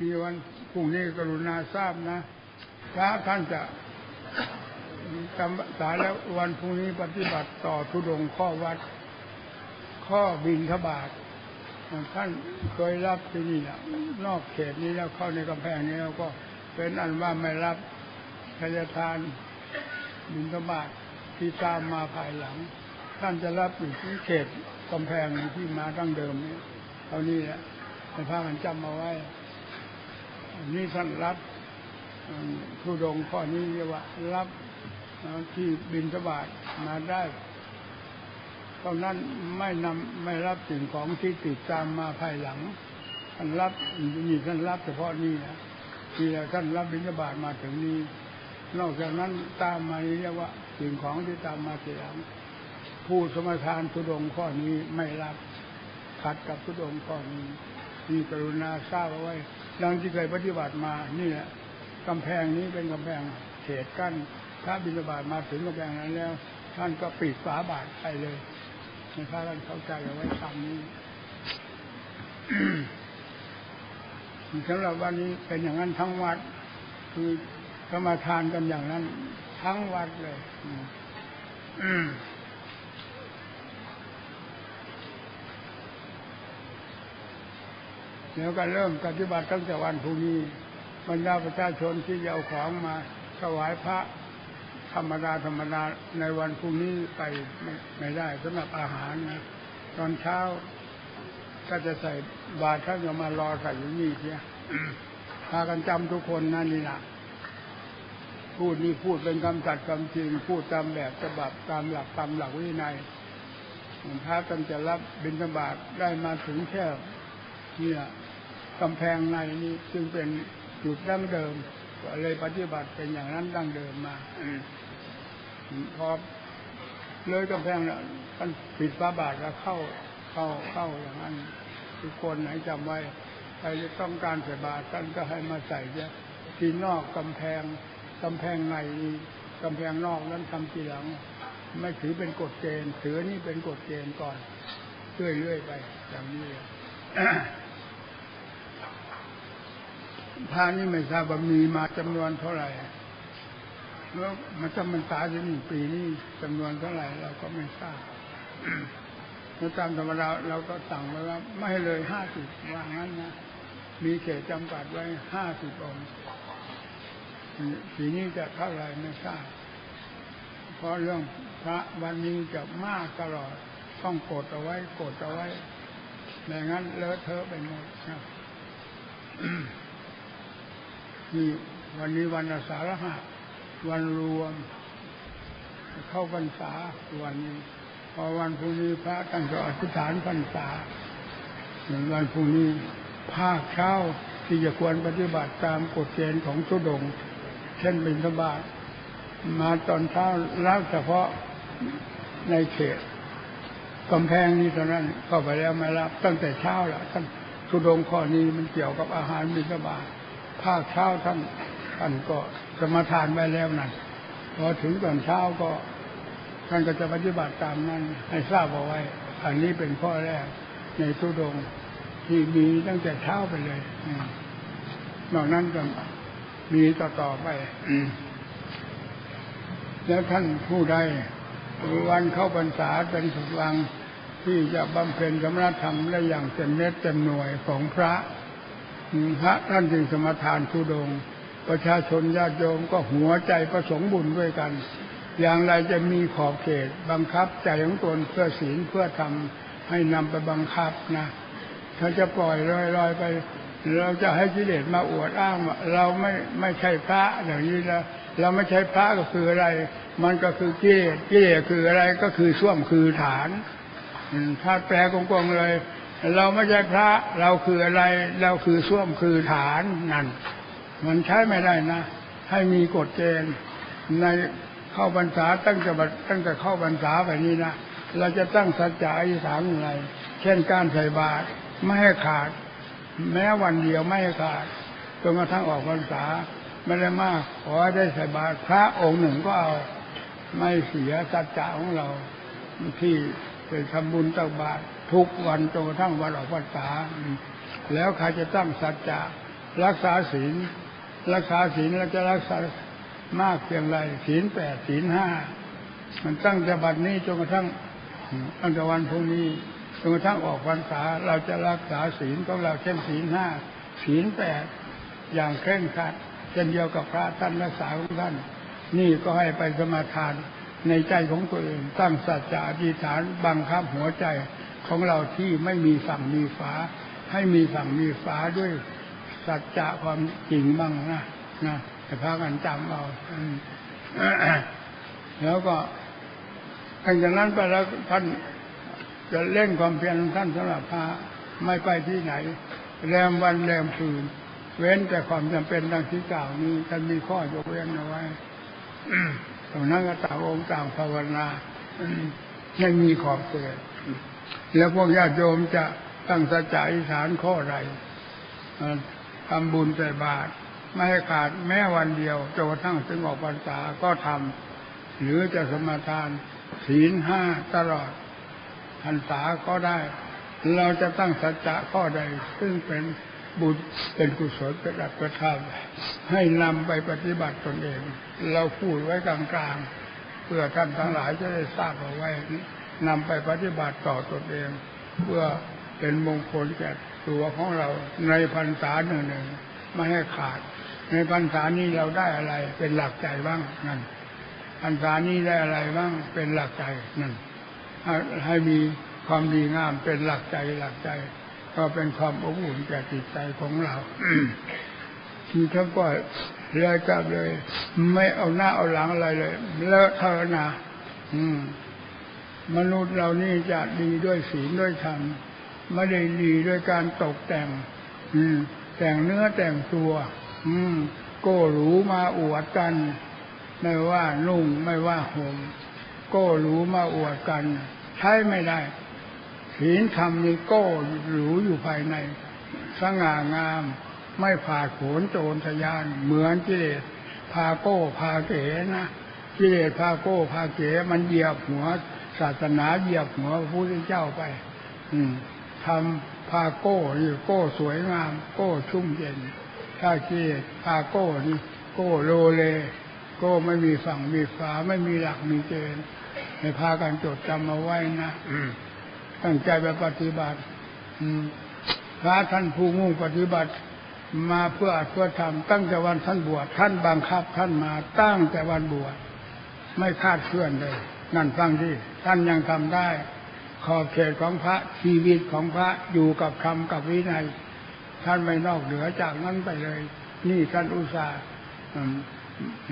มีวันพรุ่งนี้กรุณาทราบนะพระท่านจะจำพรรษาแล้ววันพรุ่งนี้ปฏิบัติต่อทุดงข้อวัด ข้อบินทบาทท่านเคยรับที่นี่นะนอกเขตนี้แล้วเข้าในกำแพงนี้แล้วก็เป็นอันว่าไม่รับพยทานบินทบาทที่ตามมาภายหลัง ท่านจะรับอยู่ที่เขตกำแพงที่มาตั้งเดิมนี้เท่านี้แหละในภาพมันจำมาไว้ นนี้ท่านรับทุดงข้อนี้เรียกว่า รับที่บินทบาทมาได้ตอนนั้นไม่นำไม่รับสิ่งของที่ติดตามมาภายหลังท่านรับนี่ท่านรับเฉพาะนี่นะที่ท่านรับบิณฑบาตมาถึงนี้ นอกจากนั้นตามมานี้เรียกว่า สิ่งของที่ตามมาทีหลังผู้สมทานทุดงข้อนี้ไม่รับขัดกับทุดงข้อนี้นี่กรุณาทราบเอาไว้ ดังที่เคยปฏิบัติมานี่แหละกำแพงนี้เป็นกำแพงเขตกั้นถ้าบิณฑบาตมาถึงกำแพงนั้นแล้ว ท่านก็ปิดฝาบาทไปเลยให้พระท่านเข้าใจเอาไว้คำนี้สำหรับวันนี้เป็นอย่างนั้นทั้งวัด คือสมาทานกันอย่างนั้น ทั้งวัดเลย เดี๋ยวก็เริ่มปฏิบัติตั้งแต่วันพรุ่งนี้บรรดาประชาชนที่เอาของมาถวายพระธรรมดาธรรมดาในวันพรุ่งนี้ไปไม่ไมได้สำหรับอาหารนะตอนเช้าก็จะใส่บาตรท่านจะมารอใส่อยู่นี่เชียพากันจำทุกคนนั่นนี่นะพูดนี่พูดเป็นคำจัดคำจริง พูดตามแบบฉบับตามหลักตามหลักวินัยพระกันจะรับบิณฑบาตได้มาถึงแค่เนี่ย กำแพงในนี้ซึ่งเป็นจุดดั้งเดิมก็เลยปฏิบัติเป็นอย่างนั้นดั้งเดิมมาพอเลยกำแพงแล้วมันปิดฟ้าบาทแล้วเข้าเข้าเข้าอย่างนั้น ทุกคนไหนจำไว้ใครจะต้องการใส่บาตรท่านก็ให้มาใส่เนี่ยที่นอกกำแพงกำแพงในกำแพงนอกนั้นทำทีหลัง ไม่ถือเป็นกฎเกณฑ์ถือนี่เป็นกฎเกณฑ์ก่อนเรื่อยๆไปอย่างนี้ พานี่ไม่ทราบว่ามีมาจำนวนเท่าไหร่แล้วมันจำมันตายจะหนึ่งปีนี้จำนวนเท่าไหร่เราก็ไม่ทราบแล้วตามธรรมดาเราก็สั่งไว้ว่าไม่เลยห้าสิบว่างั้นนะมีเขตจำกัดไว้ห้าสิบองค์ปีนี้จะเท่าไหร่ไม่ทราบเพราะเรื่องพระวันนี้จะมากตลอดต้องกดเอาไว้กดเอาไว้ไม่งั้นเลอะเทอะไปหมดนะ นี่วันนี้วันอาสาฬหะวันรวม เข้าพรรษาวันนี้ พอวันพรุ่งนี้พระท่านก็อธิษฐานพรรษาหนึ่งวันพรุ่งนี้ภาคเช้าที่จะควรปฏิบัติตามกฎเกณฑ์ของทุดง เช่นบิณฑบาตมาตอนเช้ารับเฉพาะในเขตกำแพงนี้เท่านั้นเข้าไปแล้วไม่รับตั้งแต่เช้าแล้วท่านทุดงข้อนี้มันเกี่ยวกับอาหารบิณฑบาต ภาคเช้าท่านท่านก็สมาทานไว้แล้วนั่นพอถึงตอนเช้าก็ ท่านก็จะปฏิบัติตามนั้นให้ทราบเอาไว้ อันนี้เป็นข้อแรกในทุดงที่มีตั้งแต่เช้าไปเลยนอกนั้นก็มีต่อต่อไปแล้วท่านผู้ใดวันเข้าพรรษาเป็นสุดวังที่จะบำเพ็ญสมณธรรมได้อย่างเต็มเม็ดเต็มหน่วยของพระ พระท่านจึงสมทานทุดง ประชาชนญาติโยมก็หัวใจประสงค์บุญด้วยกัน อย่างไรจะมีขอบเขตบังคับใจของตนเพื่อศีลเพื่อทำให้นำไปบังคับนะถ้าจะปล่อยลอยๆไปเราจะให้กิเลสมาอวดอ้างเราไม่ไม่ใช่พระอย่างนี้นะเราไม่ใช่พระก็คืออะไร มันก็คือกิเลสกิเลสคืออะไรก็คือส้วมคือฐานถ้าแปลกงๆเลย เราไม่ใช่พระ เราคืออะไร เราคือส้วมคือฐานนั่น มันใช้ไม่ได้นะ ให้มีกฎเกณฑ์ในเข้าบรรษาตั้งแต่ตั้งแต่เข้าบรรษาไปนี้นะเราจะตั้งสัจจะอธิษฐานอะไรเช่นการใส่บาตรไม่ให้ขาด แม้วันเดียวไม่ให้ขาดจนกระทั่งออกพรรษาไม่ได้มากขอได้ใส่บาตรพระองค์หนึ่งก็เอาไม่เสียสัจจะของเราที่ไปทำบุญตักบาตร ทุกวันจนกระทั่งวันออกพรรษาแล้วใครจะตั้งสัจจะรักษาศีลรักษาศีลแล้วจะรักษามากเพียงไรศีลแปดศีลห้ามันตั้งแต่บัดนี้จนกระทั่งตั้งแต่วันพรุ่งนี้จนกระทั่งออกพรรษาเราจะรักษาศีลของเราเช่นศีลห้าศีลแปดอย่างเคร่งครัดเช่นเดียวกับพระท่านรักษาของท่าน นี่ก็ให้ไปสมาทานในใจของตัวเองตั้งสัจจะอธิษฐานบังคับหัวใจ ของเราที่ไม่มีฝั่งมีฝาให้มีฝั่งมีฝาด้วยสัจจะความจริงบ้างนะนะแต่พากันจำเอาแล้วก็หลังจากนั้นไปแล้วท่านจะเล่นความเพียรของท่านสำหรับพระไม่ไปที่ไหน แรมวันแรมคืน เว้นแต่ความจำเป็นดังที่กล่าวนี้ท่านมีข้อยกเว้นเอาไว้ตรงนั้นก็ต่างองค์ต่างภาวนาไม่มีขอบเขต แล้วพวกญาติโยมจะตั้งสัจจะอธิษฐานข้อใดทำบุญใส่บาตรไม่ให้ขาดแม้วันเดียวจนกระทั่งถึงออกพรรษาก็ทำหรือจะสมาทานศีลห้าตลอดพรรษาก็ได้ เราจะตั้งสัจจะข้อใด ซึ่งเป็นบุญเป็นกุศลเป็นอัตธรรมให้นำไปปฏิบัติตนเอง เราพูดไว้กลางๆ เพื่อท่านทั้งหลายจะได้ทราบเอาไว้น นำไปปฏิบัติต่อตนเอง เพื่อเป็นมงคลแก่ตัวของเราในพรรษาหนึ่งหนึ่งๆไม่ให้ขาด ในพรรษานี้เราได้อะไร เป็นหลักใจบ้างนั่นพรรษานี้ได้อะไรบ้างเป็นหลักใจนั่นให้ให้มีความดีงามเป็นหลักใจหลักใจ ก็เป็นความอบอุ่นแก่จิตใจของเราทีท่านก็เลยกลับเลย ไม่เอาหน้าเอาหลังอะไรเลยเลอะเทอนะอืม มนุษย์เรานี่จะดีด้วยศีลด้วยธรรมไม่ได้ดีด้วยการตกแต่ง อืม แต่งเนื้อแต่งตัว อืม โก้หรูมาอวดกัน ไม่ว่านุ่งไม่ว่าห่มโก้หรูมาอวดกัน ใช้ไม่ได้ศีลธรรมนี่โก้หรูอยู่ภายใน สง่างาม ไม่ผ่าโผนโจรทยาน เหมือนกิเลสพาโก้พาเก๋นะกิเลสพาโก้พาเก๋มันเหยียบหัว ศาสนาเหยียบหัวพระพุทธเจ้าไป อืมทำพาโก้นี่โก้สวยงาม โก้ชุ่มเย็นถ้ากิเลสพาโก้นี่โก้โลเล โก้ไม่มีฝั่งมีฝาไม่มีหลักมีเกณฑ์ให้พากันจดจำเอาไว้นะอืมตั้งใจไปปฏิบัติ อืมพระท่านผู้มุ่งปฏิบัติมาเพื่อเพื่อทำตั้งแต่วันท่านบวชท่านบังคับท่านมาตั้งแต่วันบวชไม่คาดเคลื่อนเลย นั่นฟังที่ท่านยังทำได้ ขอบเขตของพระชีวิตของพระอยู่กับธรรมกับวินัย ท่านไม่นอกเหนือจากนั้นไปเลย นี่ท่านอุตส่าห์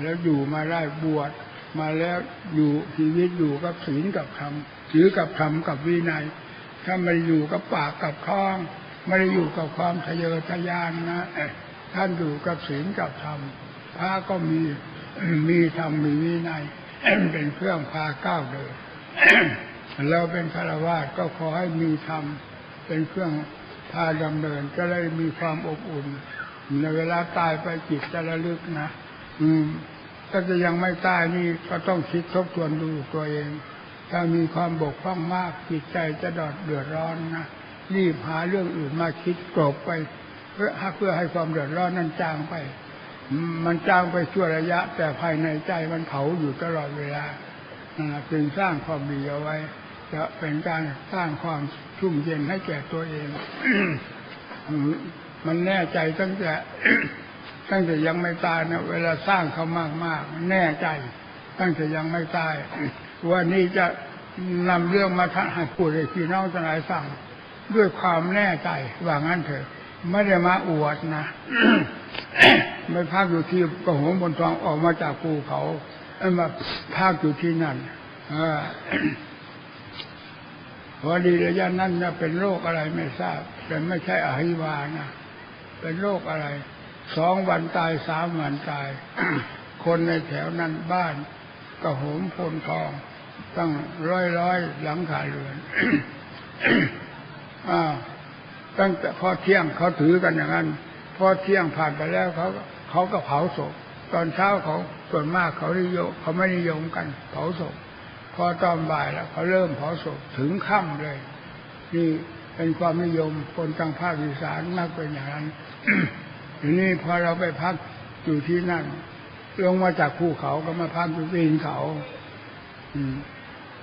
แล้วอยู่มาได้บวชมาแล้วอยู่ชีวิตอยู่กับศีลกับธรรมถือกับธรรมกับวินัย ถ้าไม่อยู่กับปากกับท้อง ไม่ได้อยู่กับความทะเยอทะยานนะท่านอยู่กับศีลกับธรรมพระก็มีมีธรรมมีวินัย เป็นเครื่องพาก้าวเดินเราเป็นฆราวาสก็ขอให้มีธรรมเป็นเครื่องพาดำเนินจะได้มีความอบอุ่นในเวลาตายไปจิตจะระลึกนะอืมถ้าจะยังไม่ตายนี่ก็ต้องคิดทบทวนดูตัวเอง ถ้ามีความบกพร่องมากจิตใจจะดอดเดือดร้อนนะรีบหาเรื่องอื่นมาคิดกลบไป เพื่อเพื่อให้ความเดือดร้อนนั้นจางไป มันจ้างไปชั่วระยะ แต่ภายในใจมันเผาอยู่ตลอดเวลาจึงสร้างความดีเอาไว้ จะเป็นการสร้างความชุ่มเย็นให้แก่ตัวเอง มันแน่ใจตั้งแต่ตั้งแต่ยังไม่ตายนะเวลาสร้างเขามากมากๆแน่ใจ ตั้งแต่ยังไม่ตายวันนี้จะนำเรื่องมาท่านให้พูดให้พี่น้องทั้งหลายฟังด้วยความแน่ใจว่างั้นเถอะ ไม่ได้มาอวดนะไม่พักอยู่ที่กระหงบนทองออกมาจากภูเขาเอมาพักอยู่ที่นั่นอพอดีระยะนั้นนะเป็นโรคอะไรไม่ทราบ แต่ไม่ใช่อหิวานะเป็นโรคอะไรสองวันตายสามวันตาย คนในแถวนั้นบ้านกระหมพลทองตั้งร้อยร้อยหลังคาเรือนอ่า ตั้งแต่พอเที่ยงเขาถือกันอย่างนั้น พอเที่ยงผ่านไปแล้วเขาเขาก็เผาศพ ตอนเช้าเขาส่วนมากเขานิยมเขาไม่นิยมกัน เผาศพ พอตอนบ่ายแล้วเขาเริ่มเผาศพถึงค่ำเลย นี่เป็นความนิยมคนทางภาคอีสานมากเป็นอย่างนั้นทีนี้พอเราไปพักอยู่ที่นั่นลงมาจากภูเขาก็มาพักอยู่ตีนเขา อืม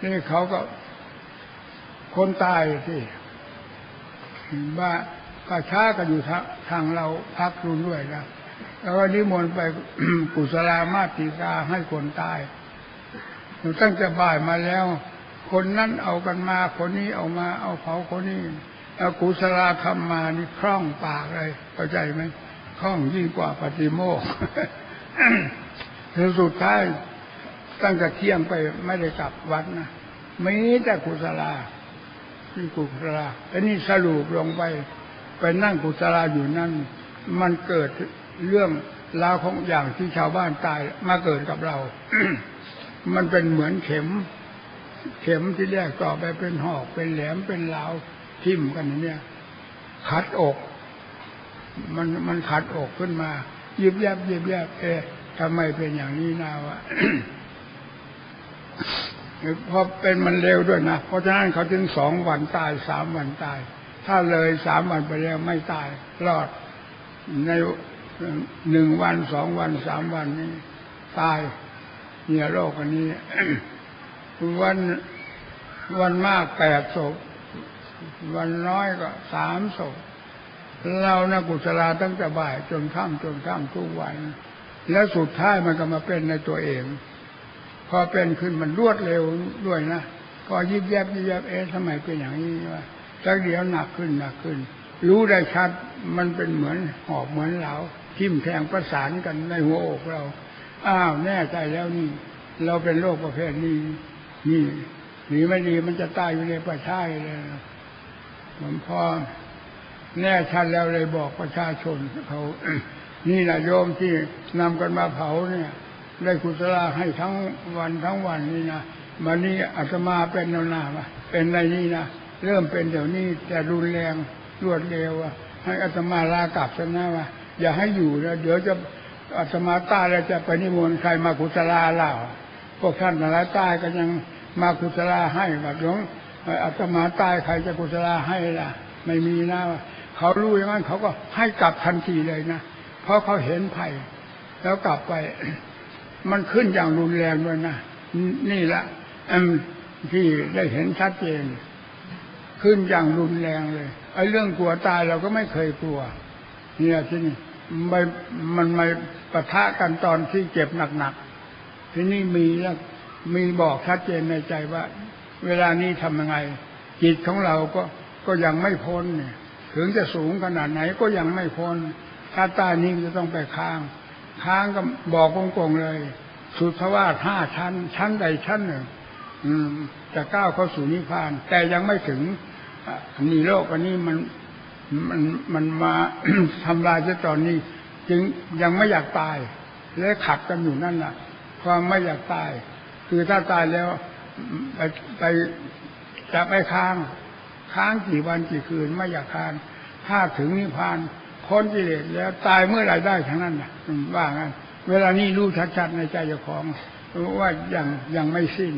นี่เขาก็คนตายที่ บ้าป่าช้าก็อยู่ทางเราพักรุนด้วยนะแล้วก็นิมนต์ไปกุศลามาติกาให้คนตายตั้งแต่บ่ายมาแล้ว คนนั้นเอากันมา คนนี้เอามา เอาเผาคนนี้เอากุศลาทำมานี่คล่องปากเลยเข้าใจไหมคล่องยิ่งกว่าปฏิโมกข์สุดท้ายตั้งแต่เที่ยงไปไม่ได้กลับวัดนะมีแต่กุศลา ที่กุศลาแล้วนี่สรุปลงไป ไปนั่งกุศลาอยู่นั่น มันเกิดเรื่องราวของอย่างที่ชาวบ้านตายมาเกิดกับเรา มันเป็นเหมือนเข็ม เข็มที่แรกต่อไปเป็นหอก เป็นแหลม เป็นลาวทิ่มกันอย่างเนี่ย ขัดอก มันมันขัดอกขึ้นมายิบแยบยิบแยบเอ๊ะทำไมเป็นอย่างนี้นาวะ เพราะเป็นมันเร็วด้วยนะ เพราะฉะนั้นเขาถึงสองวันตายสามวันตาย ถ้าเลยสามวันไปแล้วไม่ตาย รอดในหนึ่งวันสองวันสามวันนี้ ตายเนี่ยโรคอันนี้ วันวันมากแปดศพวันน้อยก็สามศพเรานะกุศลาตั้งแต่บ่ายจนค่ำจนค่ำทุกวัน แล้วสุดท้ายมันก็มาเป็นในตัวเอง พอเป็นขึ้นมันรวดเร็วด้วยนะพอยิบแยบยิบแยบเอ๊ะทำไมเป็นอย่างนี้วะสักเดียวหนักขึ้นหนักขึ้น รู้ได้ชัดมันเป็นเหมือนหอบเหมือนเหลาทิ่มแทงประสานกันในหัวอกเรา อ้าวแน่ใจแล้วนี่ เราเป็นโรคประเภทนี้ นี่หนีไม่ดีมันจะตายอยู่ในประชาเลยผมพอแน่ชัดแล้วเลยบอกประชาชนเขา นี่แหละโยมที่นำกันมาเผาเนี่ย ได้กุศลาให้ทั้งวันทั้งวันนี่นะมานี่อาตมาเป็นนานาเป็นในนี่นะเริ่มเป็นเดี๋ยวนี้แต่รุนแรงรวดเร็วอะให้อาตมาลากลับซะนะว่าอย่าให้อยู่นะเดี๋ยวจะอาตมาตายแล้วจะไปนิมนต์ใครมากุศลาเล่าพวกท่านหลายตายก็ยังมากุศลาให้แบบยงอาตมาตายใครจะกุศลาให้ล่ะ ไม่มีนะเขารู้อย่างนั้นเขาก็ให้กลับทันทีเลยนะเพราะเขาเห็นภัยแล้วกลับไป มันขึ้นอย่างรุนแรงด้วยนะ นี่แหละที่ได้เห็นชัดเจน ขึ้นอย่างรุนแรงเลยไอ้เรื่องกลัวตายเราก็ไม่เคยกลัว เนี่ยที่นี่ไม่มันไม่ปะทะกันตอนที่เจ็บหนักๆที่นี่มีแล้วมีบอกชัดเจนในใจว่า เวลานี้ทำยังไง จิตของเราก็ก็ยังไม่พ้นเนี่ย ถึงจะสูงขนาดไหนก็ยังไม่พ้นถ้าตายนี้จะต้องไปค้าง ค้างก็บอกกงๆเลย สุทวาสห้าชั้น ชั้นใดชั้นหนึ่งจะก้าวเข้าสู่นิพพาน แต่ยังไม่ถึงนี่โลกอันนี้มันมันมันมาทำลายซะตอนนี้ จึงยังไม่อยากตาย และขัดกันอยู่นั่นน่ะความไม่อยากตาย คือถ้าตายแล้วไปไปจะไปค้าง ค้างกี่วันกี่คืนไม่อยากค้าง ถ้าถึงนิพพาน พ้นกิเลสแล้วตายเมื่อไรได้ทั้งนั้นนะว่างั้นเวลานี้รู้ชัดๆในใจเจ้าของว่ายังยังไม่สิ้น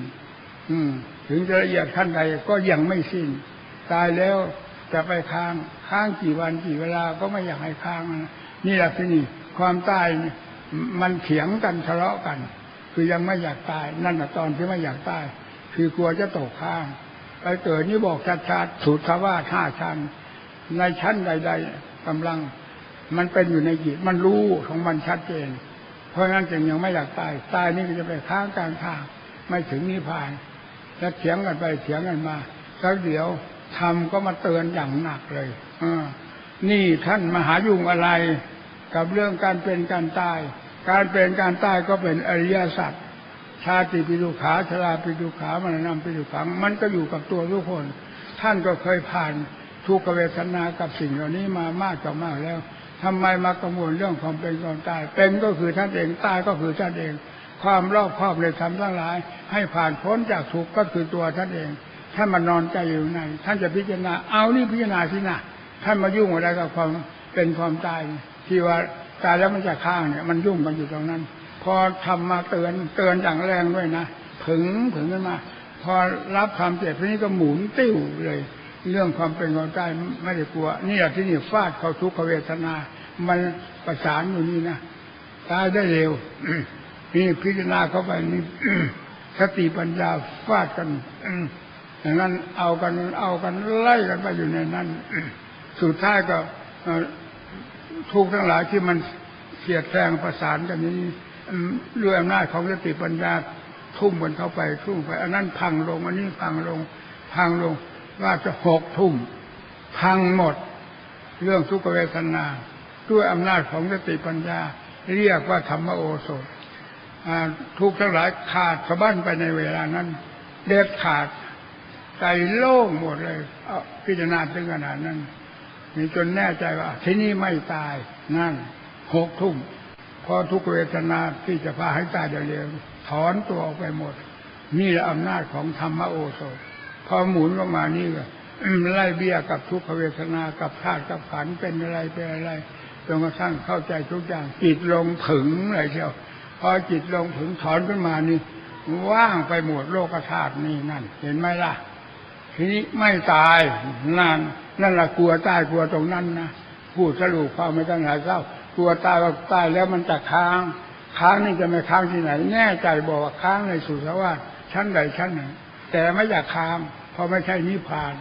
อืม ถึงจะละเอียดขั้นใดก็ยังไม่สิ้น ตายแล้วจะไปค้างค้างกี่วันกี่เวลาก็ไม่อยากให้ค้างนะนี่แหละที่นี่ความตายมันเถียงกันทะเลาะกัน คือยังไม่อยากตาย นั่นแหะตอนที่ไม่อยากตาย คือกลัวจะตกค้าง ไปเกิดนี่บอกชัดๆสุดทว่าท่าชั้นในชั้นใด ๆกำลัง มันเป็นอยู่ในจิตมันรู้ของมันชัดเจน เพราะงั้นจึงยังไม่อยากตาย ตายนี่ก็จะไปค้างกลางทาง ไม่ถึงนิพพาน แล้วเถียงกันไปเถียงกันมา แล้วเดี๋ยวทำก็มาเตือนอย่างหนักเลยอนี่ท่านมหายุ่งอะไร กับเรื่องการเป็นการตาย การเป็นการตายก็เป็นอริยสัจชาติปิดุขาชราปิดุขามรณะปิดุขัง มันก็อยู่กับตัวทุกคน ท่านก็เคยผ่านทุกขเวทนากับสิ่งเหล่านี้มามากต่อมากแล้ว ทำไมมากังวลเรื่องความเป็นความตาย เป็นก็คือท่านเองตายก็คือท่านเอง ความรอบครอบเลยทำทั้งหลาย ให้ผ่านพ้นจากทุกข์ก็คือตัวท่านเองท่านมานอนใจอยู่ในท่านจะพิจารณาเอานี่พิจารณาที่น่ะท่านมายุ่งอะไรกับความเป็นความตายที่ว่าตายแล้วมันจะข้างเนี่ย มันยุ่งกันอยู่ตรงนั้น พอทำมาเตือนเตือนอย่างแรงด้วยนะถึงถึงขึ้นมา พอรับความเจ็บทีนี้ก็หมุนติ้วเลย เรื่องความเป็นความตายไม่ได้กลัวนี่แหละที่นี่ฟาดเขาทุกขเวทนา มันประสานอยู่นี่นะตายได้เร็วนี่พิจารณาเข้าไปนี่สติปัญญาฟาดกันอย่างนั้นเอากันเอากันไล่กันไปอยู่ในนั้น สุดท้ายก็ทุกทั้งหลายที่มันเสียดแทงประสานกันนี้อืมด้วยอำนาจของสติปัญญาทุ่มกันเข้าไปทุ่มไป อันนั้นพังลงอันนี้พังลง พังลง ว่าจะหกทุ่มพังหมด เรื่องทุกขเวทนา ด้วยอำนาจของสติปัญญา เรียกว่าธรรมโอสถทุกทั้งหลายขาดสะบั้นไปในเวลานั้น เด็ดขาดใจโล่งหมดเลยเพิจารณาถึงขนาดนั้นมีจนแน่ใจว่า ที่นี่ไม่ตายนั่นหกทุ่มพอทุกเวทนาที่จะพาให้ตายเร็วๆถอนตัวออกไปหมด นี่แหละอำนาจของธรรมโอโสถ พอหมุนลงมานี่ก็ไล่เบี้ยกับทุกขเวทนากับธาตุกับขันเป็นอะไรเป็นอะไรจนกระทั่งเข้าใจทุกอย่างจิตลงถึงเลยเชียวพอจิตลงถึงถอนขึ้นมานี่ ว่างไปหมดโลกธาตุนี่นั่น เห็นไหมล่ะ ทีนี้ไม่ตายนั่นนั่นแหละกลัวตายกลัวตรงนั้นนะพูดสรุปความไม่ต้องหลายเศร้ากลัวตายว่าตายแล้วมันจะค้าง ค้างนี่จะไม่ค้างที่ไหน แน่ใจบอกว่าค้างในสุสวาสชั้นใดชั้นหนึ่ง แต่ไม่อยากค้าง เพราะไม่ใช่นิพพาน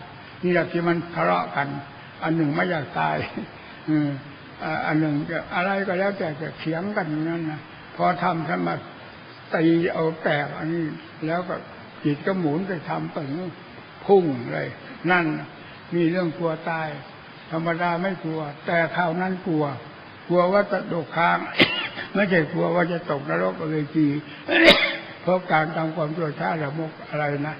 นี่แหละที่มันทะเลาะกัน อันหนึ่งไม่อยากตาย อืมอันหนึ่งจะอะไรก็แล้วแต่จะเถียงกันอย่างนั้นนะพอทำทำมาตีเอาแตกอันนี้ แล้วก็จิตก็หมุนไปทำตึงพุ่งเลย นั่นมีเรื่องกลัวตาย ธรรมดาไม่กลัว แต่คราวนั้นกลัว กลัวว่าจะตกค้าง ไม่ใช่กลัวว่าจะตกนรกอเลยจี ราะการทำความชั่วช้าละมกอะไรนะ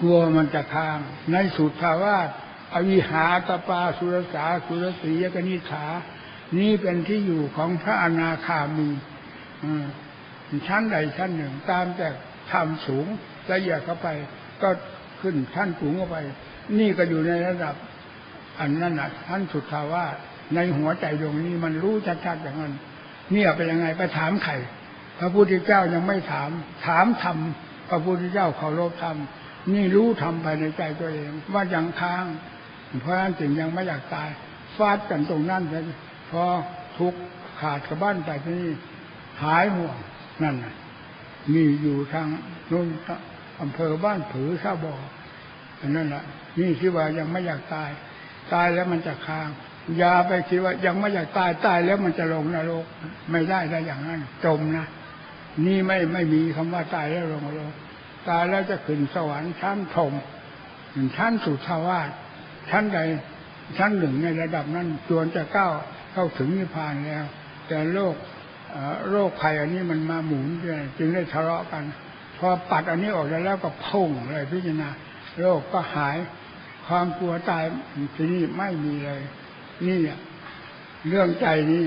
กลัวมันจะค้าง ในสุทธาวาสอวิหาตปาสุรสาสุรสียกนิษฐานี่เป็นที่อยู่ของพระอนาคามีอืมชั้นใดชั้นหนึ่ง ตามแต่ทำสูงละเอียดเข้าไป ก็ขึ้นชั้นสูงเข้าไป นี่ก็อยู่ในระดับ อันนั้นน่ะชั้นสุทาวาสในหัวใจดวงนี้มันรู้ชัดๆอย่างนั้นเนี่ยเป็นยังไงไปถามใคร พระพุทธเจ้ายังไม่ถาม ถามธรรมพระพุทธเจ้าเคารพธรรมนี่รู้ทำภายในใจตัวเอง ว่ายังค้าง เพราะฉะนั้นจึงยังไม่อยากตายฟาดกันตรงนั้นเลยพอทุกขาดกระบ้านไปที่นี่หายห่วงนั่นน่ะมีอยู่ทางนู้นอำเภอบ้านผือข้าบออันนั้นแหละนี่ที่ว่ายังไม่อยากตาย ตายแล้วมันจะค้างอย่าไปคิดว่ายังไม่อยากตายตายแล้วมันจะลงนรก ไม่ได้ได้อย่างนั้นจมนะ นี่ไม่ไม่มีคำว่าตายแล้วลงนรกตายแล้วจะขึ้นสวรรค์ชั้นพรหมชั้นสุทาวาสชั้นใดชั้นหนึ่งในระดับนั้นจวนจะก้าวเข้าถึงนิพพานแล้ว แต่โรคเอ่อโรคภัยอันนี้มันมาหมุนจึงได้ทะเลาะกัน พอปัดอันนี้ออกแล้วก็พุ่งเลยพิจารณาโรคก็หายความกลัวตายที่นี่ไม่มีเลย นี่เรื่องใจนี่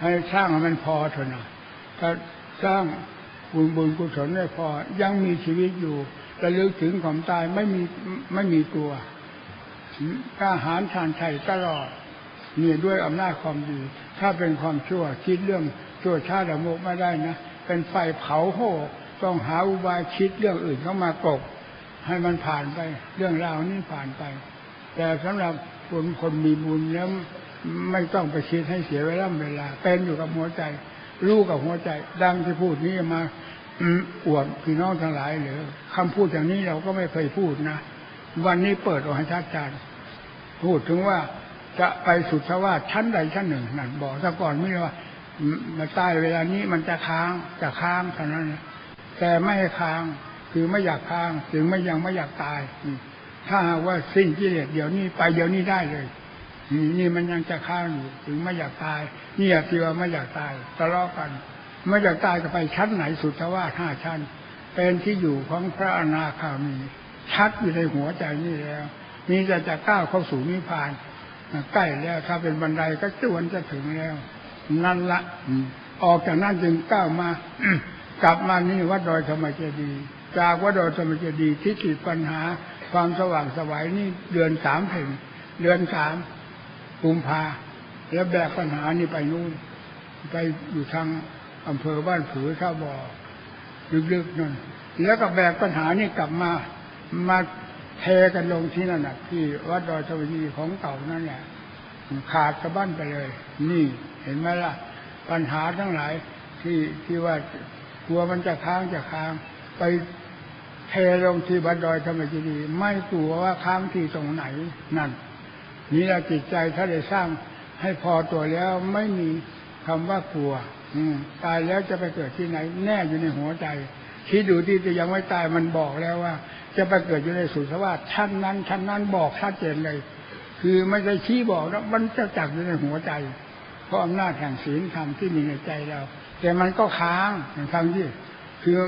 ให้สร้างมันพอเถอะนะถ้า สร้างบุญบุญกุศลไม่พอยังมีชีวิตอยู่ระลึกถึงความตายไม่มีไม่มีกลัวกล้าหาญชาญชัยตลอดเนี่ด้วยอำนาจความดี ถ้าเป็นความชั่วคิดเรื่องชั่วชาติโมกไม่ได้นะ เป็นไฟเผาโหต้องหาอุบายคิดเรื่องอื่นเข้ามากบให้มันผ่านไป เรื่องราวนี้ผ่านไป แต่สำหรับคนคนมีบุญแล้วไม่ต้องไปคิดให้เสียเวลาเวลา เป็นอยู่กับหัวใจ รู้กับหัวใจ ดังที่พูดนี้มาอวดพี่น้องทั้งหลายหรือคำพูดอย่างนี้เราก็ไม่เคยพูดนะ วันนี้เปิดออกให้ชัดเจนพูดถึงว่าจะไปสุดสวาสชั้นใดชั้นหนึ่งนั่นบอกซะก่อนไม่ว่ามมาตายเวลานี้มันจะค้างจะค้างเท่านั้นแต่ไม่ให้ค้างคือไม่อยากค้าง ถึงไม่ยังไม่อยากตายถ้าว่าสิ้นกิเลสเดี๋ยวนี้ไปเดี๋ยวนี้ได้เลย นี่นี่มันยังจะค้าอยู่ถึงไม่อยากตายนี่อย่าที่ว่าไม่อยากตายทะเลาะกัน ไม่อยากตายก็ไปชั้นไหนสุดทว่าห้าชั้น เป็นที่อยู่ของพระอนาคามีชัดอยู่ในหัวใจนี่แล้วมีแต่จะก้าวเข้าสู่นิพพานใกล้แล้วถ้าเป็นบันไดก็จวนจะถึงแล้ว นั่นละออกจากนั้นจึงก้าวมากลับมานี่วัดดอยธรรมเจดีย์จากวัดดอยธรรมเจดีย์ที่ติดปัญหาความสว่างสวัยนี่เดือนสามถึงเดือนสาม กุมภาแล้วแบกปัญหานี่ไปนู่น ไปอยู่ทางอำเภอบ้านผือท่าบ่อลึกๆนั่นแล้วก็แบกปัญหานี่กลับมามาเทกันลงที่นั่นนะที่วัดดอยธรรมเจดีของเก่านั่นแหละขาดสะบั้นไปเลย นี่เห็นไหมล่ะ ปัญหาทั้งหลายที่ที่ว่ากลัวมันจะค้างจะค้าง ไปเทลงที่บันดอยธรรมจีดีไม่กลัวว่าค้างที่ตรงไหนนั่น นี่แหละจิตใจถ้าได้สร้างให้พอตัวแล้วไม่มีคำว่ากลัว อืตายแล้วจะไปเกิดที่ไหน แน่อยู่ในหัวใจคิดดูที่จะยังไม่ตายมันบอกแล้วว่า จะไปเกิดอยู่ในสุสวาสชั้นนั้นชั้นนั้นบอกชัดเจนเลย คือไม่ได้ชี้บอกแล้วมันจะจักอยู่ในหัวใจ เพราะอำนาจแห่งศีลธรรมที่มีในใจเรา แต่มันก็ค้างทั้งที่คือ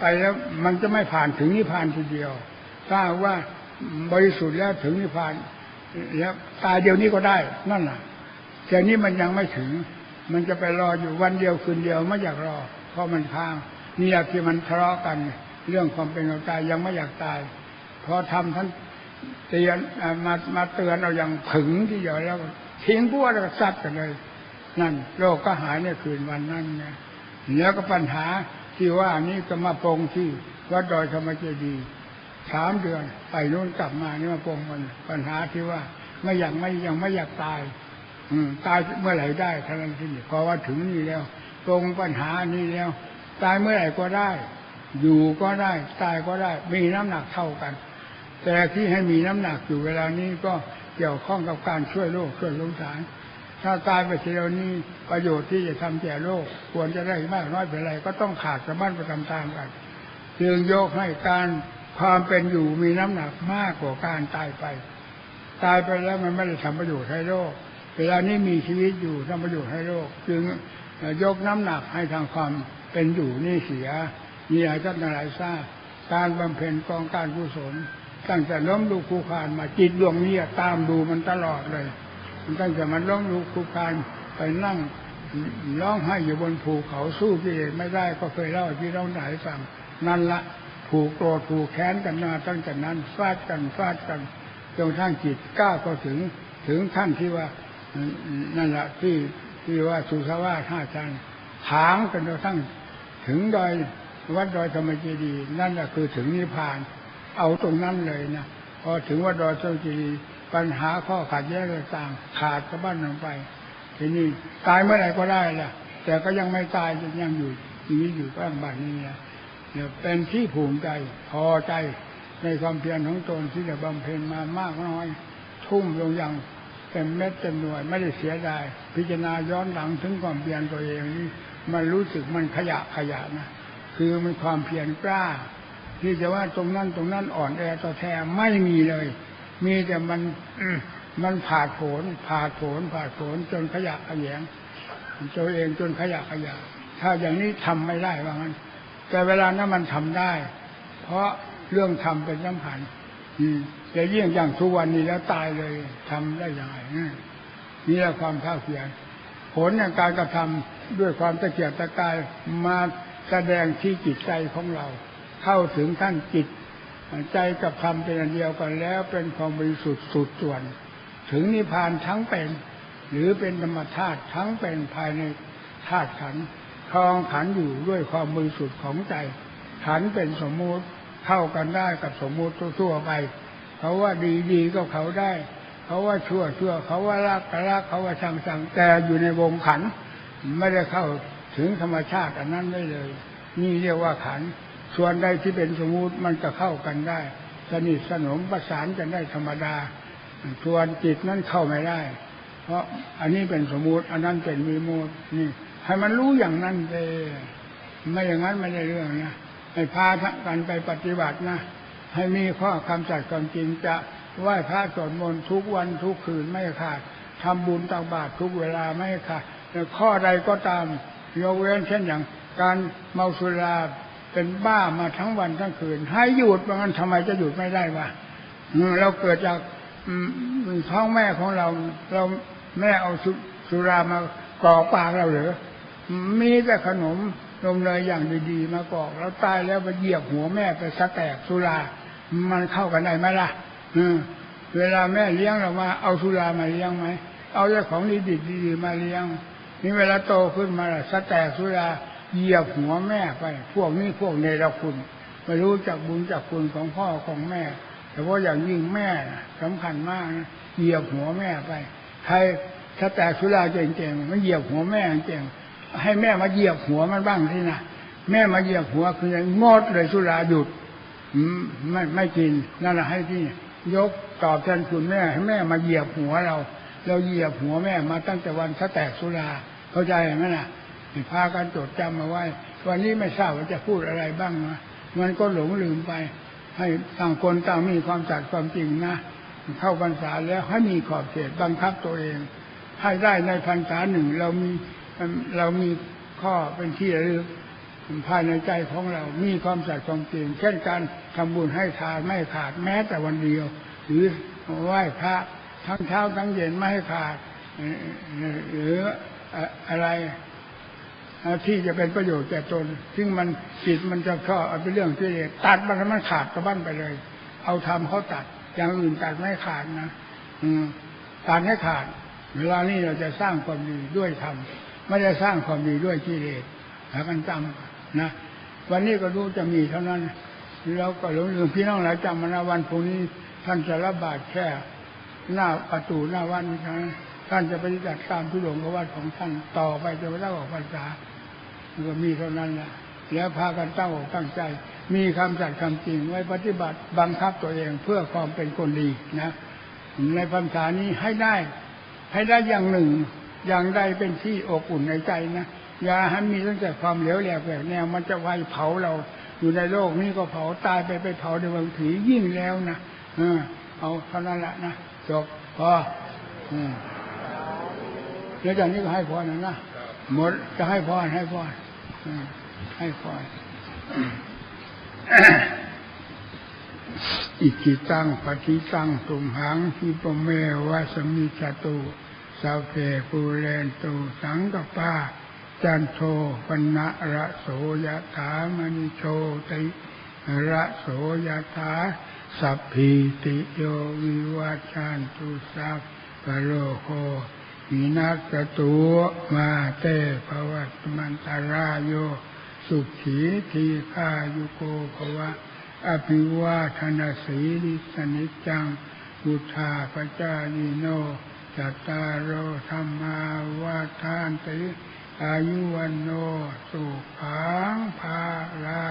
ไปแล้วมันจะไม่ผ่านถึงนิพพานทีเดียวถ้าว่าบริสุทธิ์แล้วถึงนิพพาน แล้วตายเดียวนี้ก็ได้ นั่นแหละแต่นี้มันยังไม่ถึง มันจะไปรออยู่วันเดียวคืนเดียวไม่อยากรอ เพราะมันค้างนี่แหละที่มันทะเลาะกัน เรื่องความเป็นความตายยังไม่อยากตายพราะทำท่านเตือนมามาเตือนเราอย่างถึงที่เดียวแล้วทิ้งพวกแล้วก็ซัดกันเลย นั่นโรคก็หายในคืนวันนั้นนะแล้วก็ปัญหาที่ว่านี้ก็มาปรงที่วัดดอยธรรมเจดีย์ สามเดือน ไปนู่นกลับมานี่มาปรงมันปัญหาที่ว่า ไม่อยากไม่ยังไม่อยากตาย อืม ตายเมื่อไหร่ได้เท่านั้นที่นี่พอว่าถึงนี่แล้ว ตรงปัญหานี้แล้ว ตายเมื่อไหร่ก็ได้ อยู่ก็ได้ตายก็ได้ มีน้ำหนักเท่ากัน แต่ที่ให้มีน้ำหนักอยู่เวลานี้ก็เกี่ยวข้องกับการช่วยโลกช่วยสงสารถ้าตายไปทีเดียวนี้ประโยชน์ที่จะทำแก่โลก ควรจะได้มากน้อยเป็นไรก็ต้องขาดสะบั้นไปตามๆกันจึงโยกให้การ ความเป็นอยู่มีน้ำหนักมากกว่าการตายไป ตายไปแล้วมันไม่ได้ทำประโยชน์ให้โลกเวลานี้มีชีวิตอยู่ทำประโยชน์ให้โลก จึงยกน้ำหนักให้ทางความเป็นอยู่นี่เสียนี่อาจารย์หลายทราบการบำเพ็ญกองการกุศลตั้งแต่ล้มลุกครูคานมาจิตดวงนี้ตามดูมันตลอดเลยตั้งแต่มันล้มลุกครูคานไปนั่งร้องไห้อยู่บนภูเขาสู้กิเลสไม่ได้ก็เคยเล่าให้พี่น้องไหนฟังนั่นละ ผูกโกรธผูกแค้นกันมาตั้งแต่นั้นฟาดกันฟาดกันจนทั้งจิตก้าวก็ถึงถึงขั้นที่ว่านั่นแหละที่ที่ว่าสุสาวาสห้าชันถางกันจนทั้งถึงดอยวัดดอยธรรมเจดีนั่นแหละคือถึงนิพพาน เอาตรงนั้นเลยนะพอถึงวัดดอยธรรมเจดีปัญหาข้อขัดแย้งต่างขาดสะบั้นลงไป ทีนี้ตายเมื่อไหร่ก็ได้ล่ะแต่ก็ยังไม่ตายยังอยู่ชีวิตอยู่ก็บัดนี้นะ เนี่ยเป็นที่ภูมิใจพอใจในความเพียรของตนที่ได้บำเพ็ญมามากน้อย ทุ่มลงอย่างเต็มเม็ดเต็มหน่วยไม่ได้เสียดายพิจารณาย้อนหลังถึงความเพียรตัวเองนี่มันรู้สึกมันขยะขยะนะคือมันความเพียรกล้า ที่จะว่าตรงนั้นตรงนั้นอ่อนแอต่อแท้ไม่มีเลย มีแต่มันมันผ่าดโผนผ่าดโผนผ่าดโผนจนขยะขยงตัวเองจนขยะขยะ ถ้าอย่างนี้ทำไม่ได้ว่างั้น แต่เวลานั้นมันทำได้ เพราะเรื่องทำเป็นสำคัญอืมแต่ยิ่งอย่างทุกวันนี้แล้วตายเลยทำได้ยังไงนี่แหละความภาคเพียรผลอย่างการกระทำด้วยความตะเกียบตะกายมาแสดงที่จิตใจของเรา เข้าถึงขั้นจิต ใจกับธรรมเป็นอันเดียวกันแล้วเป็นความบริสุทธิ์สุดส่วน ถึงนิพพานทั้งเป็น หรือเป็นธรรมธาตุทั้งเป็นภายในธาตุขันธ์ คลองขันอยู่ด้วยความบริสุทธิ์ของใจ ขันเป็นสมมุติเข้ากันได้กับสมมุติทั่วไปเขาว่าดีดีก็เขาได้เขาว่าชั่วชั่วเขาว่ารักก็รักเขาว่าชังชังแต่อยู่ในวงขัน ไม่ได้เข้าถึงธรรมชาติอันนั้นได้เลย นี่เรียกว่าขัน ส่วนใดที่เป็นสมมุติมันก็เข้ากันได้สนิทสนมประสานกันได้ธรรมดา ส่วนจิตนั้นเข้าไม่ได้ เพราะอันนี้เป็นสมมุติ อันนั้นเป็นมีมูดนี่ ให้มันรู้อย่างนั้นเลยไม่อย่างนั้นไม่ได้เรื่องนะให้พากันไปปฏิบัตินะ ให้มีข้อคำจัดความจริงจะไหว้พระสวดมนต์ทุกวันทุกคืนไม่ขาดทำบุญตักบาตรทุกเวลาไม่ขาดแต่ข้อใดก็ตามยกเว้นเช่นอย่างการเมาสุราเป็นบ้ามาทั้งวันทั้งคืน ให้หยุดว่างั้นทำไมจะหยุดไม่ได้วะเราเกิดจากท้องแม่ของเรา เราแม่เอาสุรามากรอปากเราหรือ มีแต่ขนมนมเนยอย่างดีๆมากรอกแล้วตายแล้วไปเหยียบหัวแม่ไปสะแตกสุรา มันเข้ากันได้ไหมล่ะเวลาแม่เลี้ยงเรามาเอาสุรามาเลี้ยงไหมเอาแต่ของดีๆดีๆมาเลี้ยงนี่เวลาโตขึ้นมาล่ะสะแตกสุราเหยียบหัวแม่ไป พวกนี้พวกเนรคุณไม่รู้จักบุญจักคุณของพ่อของแม่ แต่ว่าอย่างยิ่งแม่สำคัญมากนะเหยียบหัวแม่ไปใครถ้าแตกสุราเก่งๆมันเหยียบหัวแม่เก่ง ให้แม่มาเหยียบหัวมันบ้างที่นะแม่มาเหยียบหัวคือยังงดเลยสุราหยุดไม่ไม่กินนั่นแหละให้ที่ยกตอบแทนคุณแม่ให้แม่มาเหยียบหัวเรา เราเหยียบหัวแม่มาตั้งแต่วันถ้าแตกสุราเข้าใจไหมน่ะพากันจดจำมาไว้ วันนี้ไม่ทราบว่าจะพูดอะไรบ้างนะมันก็หลงลืมไป ให้ต่างคนต่างมีความจัดความจริงนะเข้าพรรษาแล้วให้มีขอบเขตบังคับตัวเอง ให้ได้ในพรรษาหนึ่งเรามี เรามีข้อเป็นที่ระลึกภายในใจของเรา มีความสัตย์ความจริง เช่นการทำบุญให้ทานไม่ขาดแม้แต่วันเดียว หรือไหว้พระทั้งเช้าทั้งเย็นไม่ให้ขาด หรืออะไรที่จะเป็นประโยชน์แก่ตน ซึ่งมันจิตมันจะชอบเอาเป็นเรื่องที่เลสตัดมันให้มันขาดกระบั้นไปเลย เอาทำเขาตัด อย่างอื่นตัดไม่ขาดนะ อืมตัดให้ขาด เวลานี้เราจะสร้างความดีด้วยธรรม ไม่ได้สร้างความดีด้วยกิเลสหากันจำนะ วันนี้ก็รู้จะมีเท่านั้นเราก็หลงลืมพี่น้องหลายจำมานะวันพรุ่งนี้ท่านจะรับบาตรแค่หน้าประตูหน้าวัดนี้ท่านท่านจะปฏิบัติตามทุดงควัดของท่านต่อไปจนกระทั่งออกพรรษาก็มีเท่านั้นแหละแล้วพากันตั้งอกตั้งใจ มีคำจัดคำจริงไว้ปฏิบัติบังคับตัวเองเพื่อความเป็นคนดีนะ ในพรรษานี้ให้ได้ ให้ได้อย่างหนึ่ง อย่างใดเป็นที่อบอุ่นในใจนะอย่าให้มีตั้งแต่ความเหลวแหลกแบบแนวมันจะไวเผาเรา อยู่ในโลกนี้ก็เผาตายไปไปเผาในบางผียิ่งแล้วนะเออ เอาเท่านั้นแหละนะจบพออืมแล้วจากนี้ก็ให้พรนะนะหมดจะให้พรให้พรอืมให้พรอิจิตังปฏิตังตุมหังคิปเมวะสมิจตุ สาเพปูเรนตุสังกปาจันโทปนะระโสยถามณิโชติระโสยถาสัพพิติโยวิวัชานตุสัพพโลโควินัสตุมาเตภวัตมันตารายโยสุขีทีฆายุโกภวะ อภิวาทนาสีลิสนิจจังบุทาปจายิโน จัตตารโอธรรมาวาทานติ อายุวันโนสุขังภาลา